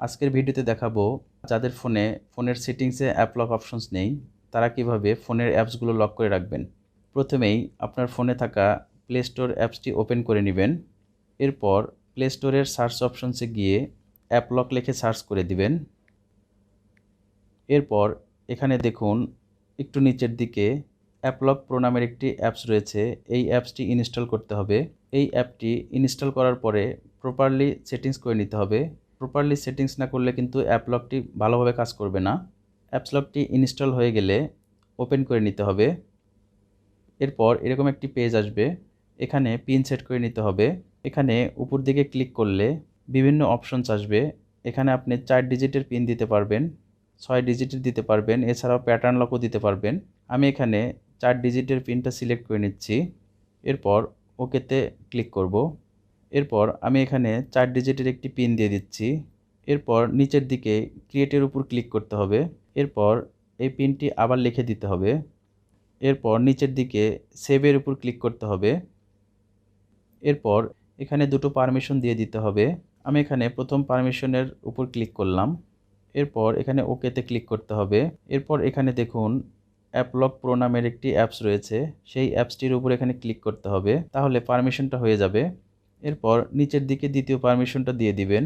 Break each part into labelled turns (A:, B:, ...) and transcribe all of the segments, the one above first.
A: আজকের ভিডিওতে দেখাবো যাদের ফোনে, ফোনের সেটিংসে অ্যাপ লক অপশনস নেই, তারা কীভাবে ফোনের অ্যাপসগুলো লক করে রাখবেন? প্রথমেই আপনার ফোনে থাকা প্লে স্টোর অ্যাপসটি ওপেন করে নেবেন। এরপর প্লে স্টোরের সার্চ অপশনসে গিয়ে অ্যাপ লক লিখে সার্চ করে দিবেন। এরপর এখানে দেখুন, একটু নিচের দিকে অ্যাপলক প্রো নামের একটি অ্যাপস রয়েছে। এই অ্যাপসটি ইনস্টল করতে হবে। এই অ্যাপটি ইনস্টল করার পরে প্রপারলি সেটিংস করে নিতে হবে। প্রপারলি সেটিংস না করলে কিন্তু অ্যাপলকটি ভালোভাবে কাজ করবে না। অ্যাপসলকটি ইনস্টল হয়ে গেলে ওপেন করে নিতে হবে। এরপর এরকম একটি পেজ আসবে। এখানে পিন সেট করে নিতে হবে। এখানে উপর দিকে ক্লিক করলে বিভিন্ন অপশনস আসবে। এখানে আপনি চার ডিজিটের পিন দিতে পারবেন, ছয় ডিজিটের দিতে পারবেন, এছাড়াও প্যাটার্ন লকও দিতে পারবেন। আমি এখানে চার ডিজিটের পিনটা সিলেক্ট করে নিচ্ছি। এরপর ওকেতে ক্লিক করব। এরপর আমি এখানে চার ডিজিটের একটি পিন দিয়ে দিচ্ছি। এরপর নিচের দিকে ক্রিয়েটের উপর ক্লিক করতে হবে। এরপর এই পিনটি আবার লিখে দিতে হবে। এরপর নিচের দিকে সেভের উপর ক্লিক করতে হবে। এরপর এখানে দুটো পারমিশন দিয়ে দিতে হবে। আমি এখানে প্রথম পারমিশনের উপর ক্লিক করলাম। এরপর এখানে ওকেতে ক্লিক করতে হবে। এরপর এখানে দেখুন, অ্যাপলক প্রো নামের একটি অ্যাপস রয়েছে। সেই অ্যাপসটির উপর এখানে ক্লিক করতে হবে। তাহলে পারমিশনটা হয়ে যাবে। এরপর নিচের দিকে দ্বিতীয় পারমিশনটা দিয়ে দিবেন।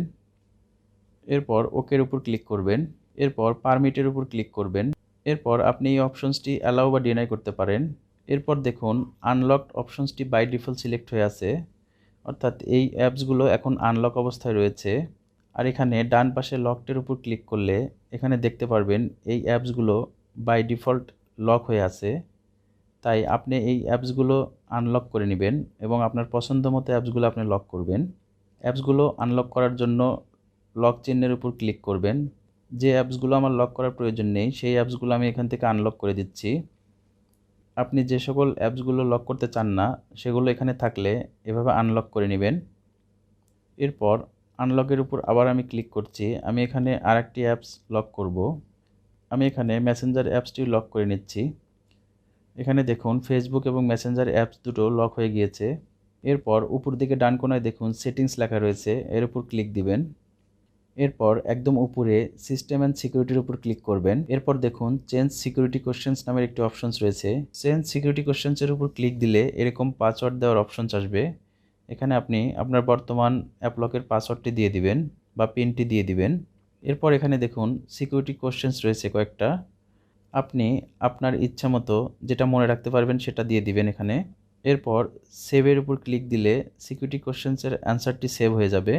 A: এরপর ওকের উপর ক্লিক করবেন। এরপর পারমিটের উপর ক্লিক করবেন। এরপর আপনি এই অপশনসটি অ্যালাউ বা ডিনাই করতে পারেন। এরপর দেখুন আনলকড অপশনসটি বাই ডিফল্ট সিলেক্ট হয়ে আছে। অর্থাৎ এই অ্যাপসগুলো এখন আনলক অবস্থায় রয়েছে। আর এখানে ডান পাশে লকটের উপর ক্লিক করলে এখানে দেখতে পারবেন এই অ্যাপসগুলো বাই ডিফল্ট লক হয়ে আছে। তাই আপনি এই অ্যাপসগুলো আনলক করে নেবেন এবং আপনার পছন্দ মতো অ্যাপসগুলো আপনি লক করবেন। অ্যাপসগুলো আনলক করার জন্য লক চিহ্নের উপর ক্লিক করবেন। যে অ্যাপসগুলো আমার লক করার প্রয়োজন নেই, সেই অ্যাপসগুলো আমি এখান থেকে আনলক করে দিচ্ছি। আপনি যে সকল অ্যাপসগুলো লক করতে চান না, সেগুলো এখানে থাকলে এভাবে আনলক করে নেবেন। এরপর আনলকের উপর আবার আমি ক্লিক করছি। আমি এখানে আর একটি অ্যাপস লক করব। আমি এখানে মেসেঞ্জার অ্যাপসটি লক করে নিচ্ছি। এখানে দেখুন ফেসবুক এবং মেসেঞ্জার অ্যাপস দুটো লক হয়ে গিয়েছে। এরপর উপর দিকে ডান কোনায় দেখুন সেটিংস লেখা রয়েছে, এর উপর ক্লিক দিবেন। এরপর একদম উপরে সিস্টেম অ্যান্ড সিকিউরিটির উপর ক্লিক করবেন। এরপর দেখুন চেঞ্জ সিকিউরিটি কোশ্চেন্স নামের একটি অপশনস রয়েছে। চেঞ্জ সিকিউরিটি কোশ্চেন্সের উপর ক্লিক দিলে এরকম পাসওয়ার্ড দেওয়ার অপশনস আসবে। এখানে আপনি আপনার বর্তমান অ্যাপলকের পাসওয়ার্ডটি দিয়ে দিবেন বা পিনটি দিয়ে দিবেন। এরপর এখানে দেখুন সিকিউরিটি কোশ্চেন্স রয়েছে কয়েকটা। আপনি আপনার ইচ্ছা মতো যেটা মনে রাখতে পারবেন সেটা দিয়ে দিবেন এখানে। এরপর সেভের উপর ক্লিক দিলে সিকিউরিটি কোশ্চেন্সের অ্যান্সারটি সেভ হয়ে যাবে।